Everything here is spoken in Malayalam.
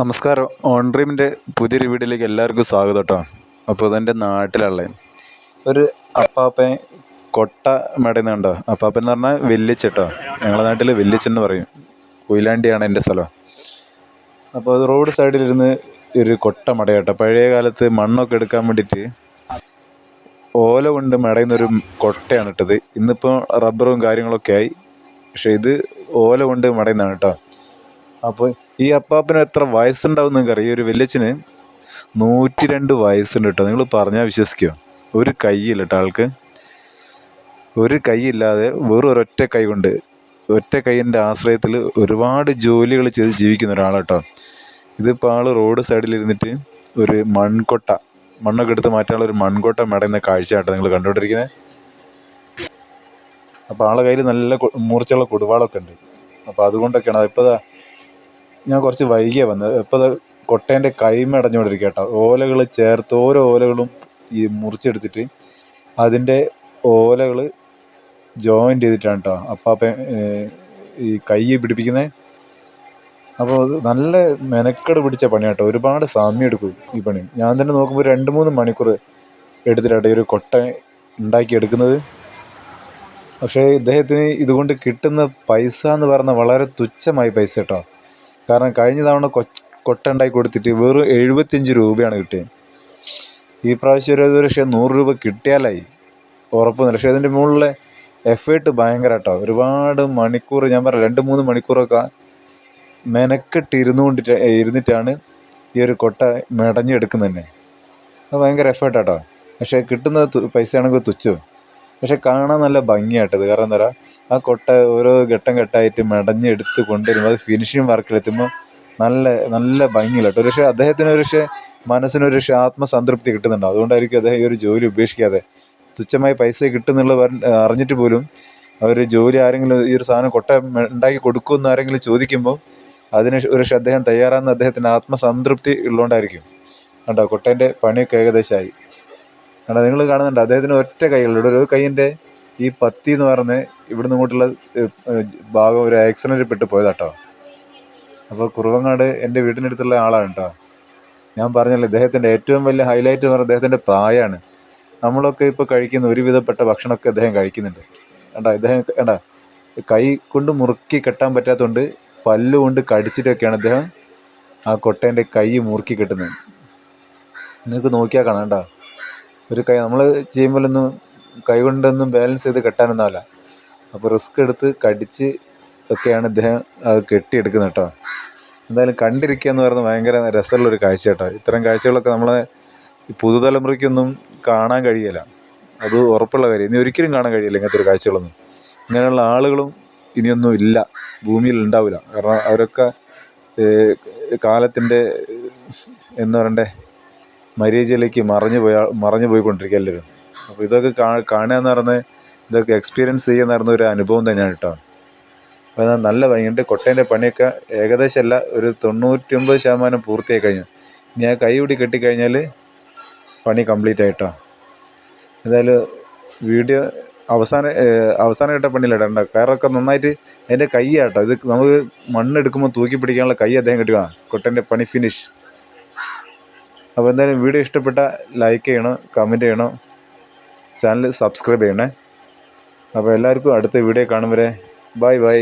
നമസ്കാരം. ഓൺ ഡ്രീമിന്റെ പുതിയൊരു വീഡിയോയിലേക്ക് എല്ലാവർക്കും സ്വാഗതം കേട്ടോ അപ്പോൾ ഇതെന്റെ നാട്ടിലുള്ള ഒരു അപ്പാപ്പൻ കൊട്ട മടയുന്നുണ്ടോ അപ്പാപ്പൻ എന്ന് പറഞ്ഞാൽ വെല്ലിച്ച് കേട്ടോ ഞങ്ങളുടെ നാട്ടിൽ വെല്ലിച്ചെന്ന് പറയും. കൊയിലാണ്ടിയാണ് എന്റെ സ്ഥലം. അപ്പോൾ അത് റോഡ് സൈഡിലിരുന്ന് ഒരു കൊട്ട മട കേട്ടോ. പഴയ കാലത്ത് മണ്ണൊക്കെ എടുക്കാൻ വേണ്ടിയിട്ട് ഓല കൊണ്ട് മടയുന്നൊരു കൊട്ടയാണ് ഇട്ടത്. ഇന്നിപ്പോൾ റബ്ബറും കാര്യങ്ങളൊക്കെ ആയി. പക്ഷേ ഇത് ഓല കൊണ്ട് മടയുന്നതാണ് കേട്ടോ. അപ്പോൾ ഈ അപ്പാപ്പന് എത്ര വയസ്സുണ്ടാവും നിങ്ങൾക്ക് അറിയാം ഒരു വല്യച്ഛന് നൂറ്റി രണ്ട് വയസ്സുണ്ട് കേട്ടോ നിങ്ങൾ പറഞ്ഞാൽ വിശ്വസിക്കുമോ ഒരു കൈയില്ല കേട്ടോ ആൾക്ക്. ഒരു കൈയില്ലാതെ വെറും ഒരൊറ്റ കൈ കൊണ്ട് ഒറ്റ കൈയിന്റെ ആശ്രയത്തിൽ ഒരുപാട് ജോലികൾ ചെയ്ത് ജീവിക്കുന്ന ഒരാളാട്ടോ ഇതിപ്പോൾ ആൾ റോഡ് സൈഡിലിരുന്നിട്ട് ഒരു മൺകൊട്ട മണ്ണൊക്കെ എടുത്ത് മാറ്റാനുള്ള ഒരു മൺകൊട്ട മെടയുന്ന കാഴ്ച കേട്ടോ നിങ്ങൾ കണ്ടുകൊണ്ടിരിക്കുന്നത്. അപ്പോൾ ആളെ കയ്യിൽ നല്ല മൂർച്ചയുള്ള കുടുവാളൊക്കെ ഉണ്ട്. അപ്പോൾ അതുകൊണ്ടൊക്കെയാണ് ദാ ഞാൻ കുറച്ച് വൈകിയാണ് വന്നത്. ഇപ്പോൾ ദാ കൊട്ടേന്റെ കൈമ കേട്ടോ ഓലകൾ ചേർത്ത് ഓരോ ഓലകളും ഈ മുറിച്ചെടുത്തിട്ട് അതിന്റെ ഓലകൾ ജോയിന്റ് ചെയ്തിട്ടാണ് കേട്ടോ അപ്പാപ്പൻ ഈ കൈ പിടിപ്പിക്കുന്നത് അപ്പോൾ അത് നല്ല മെനക്കെട് പിടിച്ച പണി കേട്ടോ ഒരുപാട് സമയം എടുക്കും ഈ പണി. ഞാൻ തന്നെ നോക്കുമ്പോൾ രണ്ട് മൂന്ന് മണിക്കൂർ എടുത്തിട്ടാട്ടോ ഈ ഒരു കൊട്ട ഉണ്ടാക്കിയെടുക്കുന്നത് പക്ഷേ ഇദ്ദേഹത്തിന് ഇതുകൊണ്ട് കിട്ടുന്ന പൈസ എന്ന് പറഞ്ഞാൽ വളരെ തുച്ഛമായി പൈസ കേട്ടോ. കാരണം കഴിഞ്ഞ തവണ കൊട്ട ഉണ്ടാക്കി കൊടുത്തിട്ട് വെറും എഴുപത്തിയഞ്ച് രൂപയാണ് കിട്ടിയത് ഈ പ്രാവശ്യം ഒരു പക്ഷേ നൂറ് രൂപ കിട്ടിയാലായി. ഉറപ്പൊന്നുമില്ല പക്ഷേ അതിന്റെ മുകളിലെ എഫേർട്ട് ഭയങ്കര കേട്ടോ ഒരുപാട് മണിക്കൂർ ഞാൻ പറയാം രണ്ട് മൂന്ന് മണിക്കൂറൊക്കെ മെനക്കെട്ട് ഇരുന്നുകൊണ്ടിട്ട് ഇരുന്നിട്ടാണ് ഈ ഒരു കൊട്ട മെടഞ്ഞെടുക്കുന്നത് തന്നെ അത് ഭയങ്കര എഫേർട്ട് കേട്ടോ പക്ഷേ കിട്ടുന്ന പൈസ ആണെങ്കിൽ തുച്ഛം. പക്ഷെ കാണാൻ നല്ല ഭംഗിയായിട്ടത് കാരണം എന്താ പറയുക ആ കൊട്ട ഓരോ ഘട്ടം ഘട്ടമായിട്ട് മെടഞ്ഞെടുത്ത് കൊണ്ടുവരുമ്പോൾ അത് ഫിനിഷിങ് വർക്കിലെത്തുമ്പോൾ നല്ല നല്ല ഭംഗിയിലായിട്ട് ഒരു പക്ഷേ അദ്ദേഹത്തിന് ഒരു പക്ഷേ മനസ്സിനൊരു പക്ഷേ ആത്മസംതൃപ്തി കിട്ടുന്നുണ്ടോ അതുകൊണ്ടായിരിക്കും അദ്ദേഹം ഈ ഒരു ജോലി ഉപേക്ഷിക്കാതെ. തുച്ഛമായ പൈസ കിട്ടുന്നുള്ള അറിഞ്ഞിട്ട് പോലും അവർ ജോലി ആരെങ്കിലും ഈ ഒരു സാധനം കൊട്ട ഉണ്ടാക്കി കൊടുക്കുമെന്ന് ആരെങ്കിലും ചോദിക്കുമ്പോൾ അതിന് ഒരു പക്ഷേ അദ്ദേഹം തയ്യാറാകുന്ന അദ്ദേഹത്തിന് ആത്മസംതൃപ്തി ഉള്ളതുകൊണ്ടായിരിക്കും. കണ്ടോ കൊട്ടേന്റെ പണിയൊക്കെ ഏകദേശമായി കാരണം നിങ്ങൾ കാണുന്നുണ്ട് അദ്ദേഹത്തിന് ഒറ്റ കൈയുള്ളൂ ഒരു കൈയിന്റെ ഈ പത്തി എന്ന് പറഞ്ഞ് ഇവിടുന്ന് ഇങ്ങോട്ടുള്ള ഭാഗം ഒരു ആക്സിഡന്റിൽ പെട്ട് പോയതാട്ടോ അപ്പോൾ കുറുവങ്ങാട് എന്റെ വീട്ടിനടുത്തുള്ള ആളാണ് കേട്ടോ. ഞാൻ പറഞ്ഞല്ലോ ഇദ്ദേഹത്തിന്റെ ഏറ്റവും വലിയ ഹൈലൈറ്റ് എന്ന് പറഞ്ഞാൽ അദ്ദേഹത്തിന്റെ പ്രായമാണ്. നമ്മളൊക്കെ ഇപ്പോൾ കഴിക്കുന്ന ഒരുവിധപ്പെട്ട ഭക്ഷണമൊക്കെ അദ്ദേഹം കഴിക്കുന്നുണ്ട്. കേട്ടോ ഇദ്ദേഹം കണ്ടാ കൈ കൊണ്ട് മുറുക്കി കെട്ടാൻ പറ്റാത്തതുകൊണ്ട് പല്ലുകൊണ്ട് കടിച്ചിട്ടൊക്കെയാണ് അദ്ദേഹം ആ കൊട്ടേന്റെ കൈ മുറുക്കി കെട്ടുന്നത്. നിങ്ങൾക്ക് നോക്കിയാൽ കാണാം കേട്ടോ. ഒരു കൈ നമ്മൾ ചെയ്യുമ്പോഴൊന്നും കൈ കൊണ്ടൊന്നും ബാലൻസ് ചെയ്ത് കെട്ടാനൊന്നുമല്ല അപ്പോൾ റിസ്ക് എടുത്ത് കടിച്ച് ഒക്കെയാണ് ഇദ്ദേഹം അത് കെട്ടിയെടുക്കുന്നത് കേട്ടോ. എന്തായാലും കണ്ടിരിക്കുക എന്ന് പറയുന്നത് ഭയങ്കര രസമുള്ളൊരു കാഴ്ച കേട്ടോ ഇത്തരം കാഴ്ചകളൊക്കെ നമ്മളെ ഈ പുതുതലമുറയ്ക്കൊന്നും കാണാൻ കഴിയില്ല. അത് ഉറപ്പുള്ള കാര്യം. ഇനി ഒരിക്കലും കാണാൻ കഴിയില്ല ഇങ്ങനത്തെ ഒരു കാഴ്ചകളൊന്നും. ഇങ്ങനെയുള്ള ആളുകളും ഇനിയൊന്നും ഇല്ല. ഭൂമിയിൽ ഉണ്ടാവില്ല. കാരണം അവരൊക്കെ കാലത്തിന്റെ എന്താ പറയണ്ടേ? മരീചിലേക്ക് മറഞ്ഞു പോയ മറഞ്ഞു പോയിക്കൊണ്ടിരിക്കുക എല്ലാവരും. അപ്പോൾ ഇതൊക്കെ കാണുക എന്ന് പറഞ്ഞാൽ ഇതൊക്കെ എക്സ്പീരിയൻസ് ചെയ്യുക എന്ന് പറഞ്ഞ ഒരു അനുഭവം തന്നെയാണ് കേട്ടോ. അപ്പോൾ നല്ല ഭംഗിയുണ്ട് കൊട്ടേന്റെ പണിയൊക്കെ ഏകദേശം അല്ല ഒരു തൊണ്ണൂറ്റൊമ്പത് ശതമാനം പൂർത്തിയായി കഴിഞ്ഞു. ഇനി ആ കൈ കൂടി കെട്ടിക്കഴിഞ്ഞാൽ പണി കംപ്ലീറ്റ് ആയിട്ടോ എന്തായാലും വീഡിയോ അവസാന അവസാന കേട്ട പണിയില്ല ഇടണ്ട കയറൊക്കെ നന്നായിട്ട് അതിന്റെ കൈ ആട്ടോ ഇത് നമുക്ക് മണ്ണെടുക്കുമ്പോൾ തൂക്കി പിടിക്കാനുള്ള കൈ അദ്ദേഹം കിട്ടുക കൊട്ടേന്റെ പണി ഫിനിഷ് അപ്പോൾ എന്തായാലും വീഡിയോ ഇഷ്ടപ്പെട്ട ലൈക്ക് ചെയ്യണം കമന്റ് ചെയ്യണം. ചാനൽ സബ്സ്ക്രൈബ് ചെയ്യണേ. അപ്പോൾ എല്ലാവർക്കും അടുത്ത വീഡിയോ കാണും വരെ. Bye bye